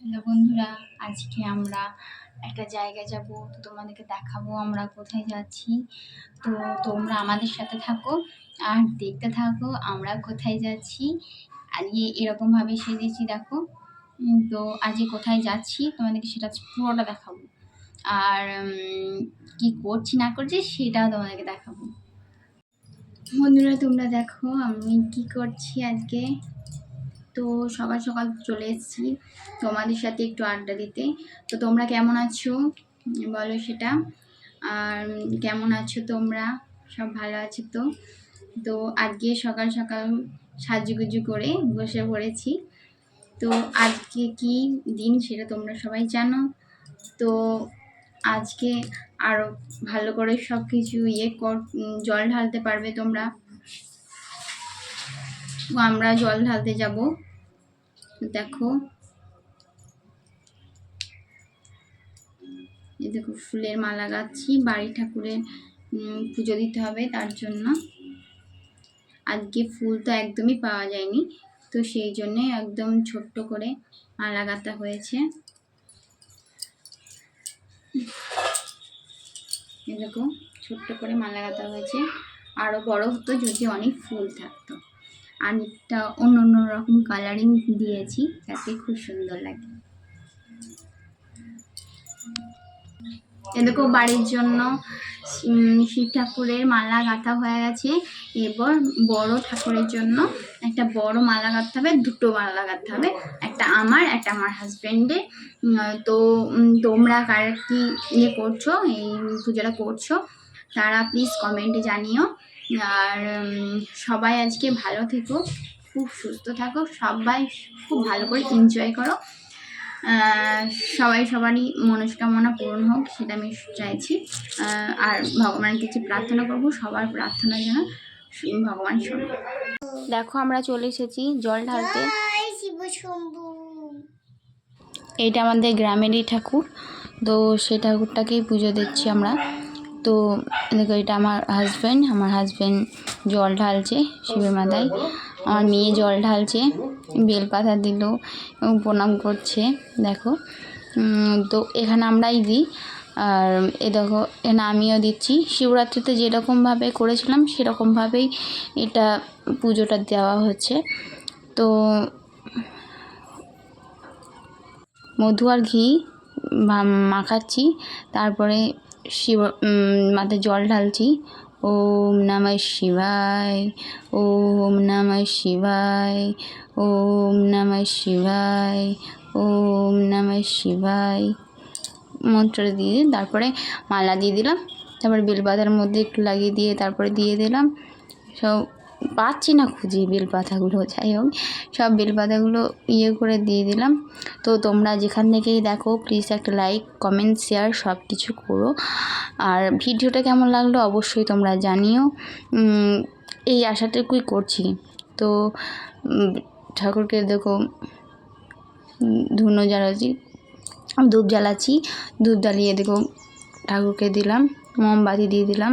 Hello বন্ধুরা, আজকে আমরা একটা জায়গায় যাব, তো তোমাদেরকে দেখাবো আমরা কোথায় যাচ্ছি। তো তোমরা আমাদের সাথে থাকো আর দেখতে থাকো আমরা কোথায় যাচ্ছি। আজকে এরকমভাবে সেজেছি দেখো। তো আজকে কোথায় যাচ্ছি তোমাদেরকে সেটা পুরোটা দেখাবো। আর কি করছি না করছি সেটাও তোমাদেরকে দেখাবো। বন্ধুরা, তোমরা দেখো আমি কি করছি আজকে। তো সকাল সকাল চলে এসেছি তোমাদের সাথে একটু আড্ডা দিতে। তো তোমরা কেমন আছো? বলো সেটা। আর কেমন আছো তোমরা? সব ভালো আছো তো? তো আজকে সকাল সকাল সাজুগুজু করে বসে পড়েছি। তো আজকে কি দিন সেটা তোমরা সবাই জানো। তো আজকে আরও ভালো করে সব কিছু ইয়ে কর জল ঢালতে পারবে তোমরা। আমরা জল ঢালতে যাব। দেখো। এই দেখো ফুলের মালা গাচ্ছি, বাড়ি ঠাকুরের পুজো দিতে হবে তার জন্য। আজকে ফুল তো একদমই পাওয়া যায়নি, তো সেই জন্যে একদম ছোট্ট করে মালা গাঁথা হয়েছে। দেখো, ছোট্ট করে মালা গাঁথা হয়েছে। আরও বড় হতো যদি অনেক ফুল থাকতো। আর একটা অন্য অন্য রকম কালারিং দিয়েছি, যাতে খুব সুন্দর লাগে। এ দেখো বাড়ির জন্য শিব ঠাকুরের মালা গাঁথা হয়ে গেছে। এবার বড় ঠাকুরের জন্য একটা বড় মালা গাঁথতে হবে, দুটো মালা গাঁথতে হবে। একটা আমার একটা আমার হাজব্যান্ডের তো তোমরা কার কি ইয়ে করছ, এই পুজোটা করছ, তারা প্লিজ কমেন্টে জানিও। আর সবাই আজকে ভালো থেকো খুব সুস্থ থাকো সবাই খুব ভালো করে এনজয় করো। সবাই সবারই মনস্কামনা পূরণ হোক সেটা আমি চাইছি। আর ভগবানের কাছে প্রার্থনা করব সবার প্রার্থনা যেন ভগবান শোনে। দেখো আমরা চলে এসেছি জল ঢালতে। এইটা আমাদের গ্রামেরই ঠাকুর তো সেই ঠাকুরটাকেই পুজো দিচ্ছি আমরা। তো দেখো এটা আমার হাজব্যান্ড আমার হাজব্যান্ড জল ঢালছে শিবের মাথায়। আমার মেয়ে জল ঢালছে, বেলপাতা দিল এবং প্রণাম করছে, দেখো। তো এখানে আমরাই দিই। আর এ দেখো, এখানে আমিও দিচ্ছি। শিবরাত্রিতে যেরকমভাবে করেছিলাম, সেরকমভাবেই এটা পুজোটা দেওয়া হচ্ছে। তো মধু আর ঘি মাখাচ্ছি। তারপরে শিব মাথায় জল ঢালছি। ওম নমঃ শিবায়, ওম নমঃ শিবায়, ওম নমঃ শিবায়, ওম নমঃ শিবায়। মন্ত্রটা দিয়ে তারপরে মালা দিয়ে দিলাম। তারপরে বেলপাতার মধ্যে একটু লাগিয়ে দিয়ে তারপরে দিয়ে দিলাম। সব পাচ্ছি না খুঁজে বেলপাতাগুলো, যাই হোক, সব বেলপাতাগুলো ইয়ে করে দিয়ে দিলাম। তো তোমরা যেখান থেকেই দেখো প্লিজ একটা লাইক কমেন্ট শেয়ার সব কিছু করো। আর ভিডিওটা কেমন লাগল অবশ্যই তোমরা জানিও। এই আশাটুকুই করছি। তো ঠাকুরকে দেখো ধুনো জ্বালাচ্ছি ধূপ জ্বালাচ্ছি ধূপ জ্বালিয়ে দেখো, ঠাকুরকে দিলাম, মোমবাতি দিয়ে দিলাম।